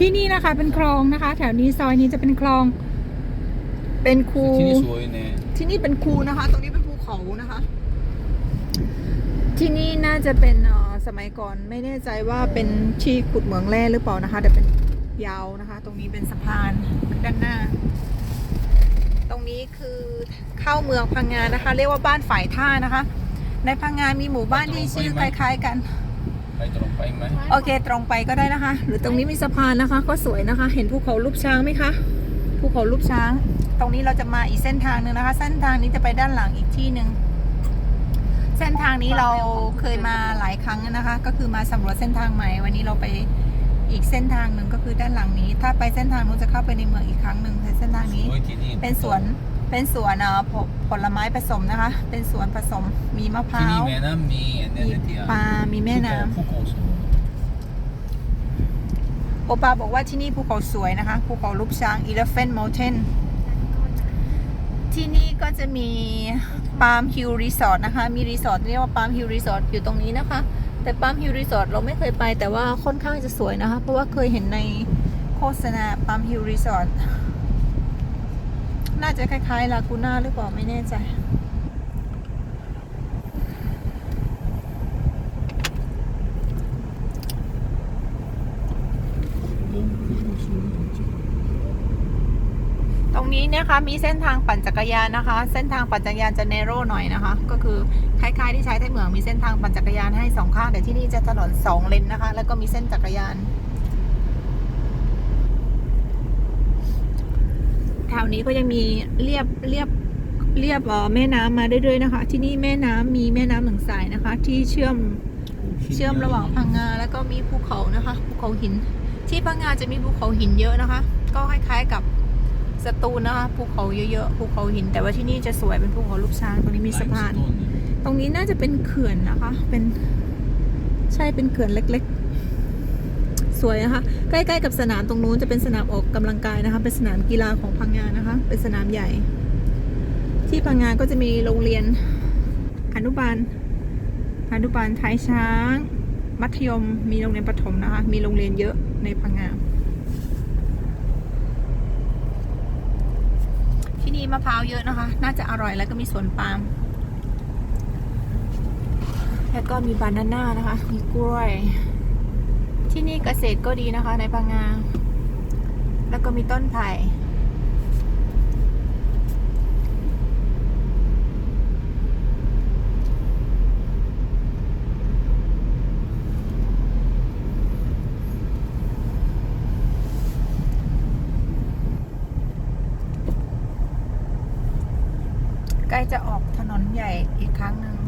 ที่นี่นะคะเป็นคลองนะคะ แถวนี้ซอยนี้จะเป็นคลอง เป็นคูที่นี่สวยเนี่ยที่นี่เป็นคูนะคะ ตรงนี้เป็นภูเขานะคะ ที่นี่น่าจะเป็นเอ่อสมัยก่อนไม่แน่ใจว่าเป็นที่ขุดเหมืองแร่หรือเปล่านะคะแต่เป็นยาวนะคะ ตรงนี้เป็นสะพานด้านหน้า ตรงนี้คือเข้าเมืองพังงานะคะ เรียกว่าบ้านฝ่ายท่านะคะ ในพังงามีหมู่บ้านที่ชื่อคล้ายๆกัน ไปตรงไปไหมโอเคตรงไปก็ได้นะคะ หรือตรงนี้มีสะพานนะคะ ก็สวยนะคะ เห็นภูเขารูปช้างไหมคะภูเขารูปช้าง ตรงนี้เราจะมาอีกเส้นทางหนึ่งนะคะ เส้นทางนี้จะไปด้านหลังอีกที่หนึ่งเส้นทางนี้เราเคยมาหลายครั้งนะคะ ก็คือมาสำรวจเส้นทางใหม่ วันนี้เราไปอีกเส้นทางหนึ่งก็คือด้านหลังนี้ ถ้าไปเส้นทางนู้นจะเข้าไปในเมืองอีกครั้งหนึ่งแต่เส้นทางนี้สวยที่นี่เป็นสวนเป็นสวนเอ่อผผลไม้ผสมนะคะ เป็นสวนผสมมีมะพที่ร้านี่วแม่น้ำมีอันนี้มีที่ปลา มีแม่น้ำ ภูเขาสวยโอปาบอกว่าที่นี่ภูเขาสวยนะคะ ภูเขาลูกช้าง Elephant Mountain ที่นี่ก็จะมีปาล์มฮิลรีสอร์ทนะคะ มีรีสอร์ทเรียกว่าปาล์มฮิลรีสอร์ทอยู่ตรงนี้นะคะ แต่ปาล์มฮิลรีสอร์ทเราไม่เคยไป แต่ว่าค่อนข้างจะสวยนะคะ เพราะว่าเคยเห็นในโฆษณาปาล์มฮิลรีสอร์ทน่าจะคล้ายๆลากูน่าหรือเปล่าไม่แน่ใจ ตรงนี้นะคะมีเส้นทางปั่นจักรยานนะคะ เส้นทางปั่นจักรยานจะเนโรหน่อยนะคะ ก็คือคล้ายๆที่ใช้ที่เมืองมีเส้นทางปั่นจักรยานให้สองข้างแต่ที่นี่จะถนนสองเลนนะคะ แล้วก็มีเส้นจักรยานแถวนี้ก็ยังมีเรียบเรียบเรียบแม่น้ำมาเรื่อยๆนะคะ ที่นี่แม่น้ำมีแม่น้ำหนึ่งสายนะคะ ที่เชื่อมเชื่อมระหว่างพังงาแล้วก็มีภูเขานะคะภูเขาหิน ที่พังงาจะมีภูเขาหินเยอะนะคะ ก็คล้ายๆกับสตูลนะคะภูเขาเยอะๆภูเขาหิน แต่ว่าที่นี่จะสวยเป็นภูเขาลูกช้างตรงนี้มีสะพาน ตรงนี้น่าจะเป็นเขื่อนนะคะ เป็นใช่เป็นเขื่อนเล็กๆ สวยนะคะ ใกล้ๆกับสนามตรงนู้นจะเป็นสนามออกกำลังกายนะคะ เป็นสนามกีฬาของพังงานะคะ เป็นสนามใหญ่ ที่พังงาก็จะมีโรงเรียนอนุบาลอนุบาลท้ายช้าง มัธยม มีโรงเรียนประถมนะคะ มีโรงเรียนเยอะ ในพังงาที่นี่มะพร้าวเยอะนะคะ น่าจะอร่อยแล้วก็มีสวนปาล์มแล้วก็มีบานาน่านะคะ มีกล้วย ที่นี่เกษตรก็ดีนะคะในพังงาแล้วก็มีต้นไผ่ ใกล้จะออกถนนใหญ่อีกครั้งหนึ่ง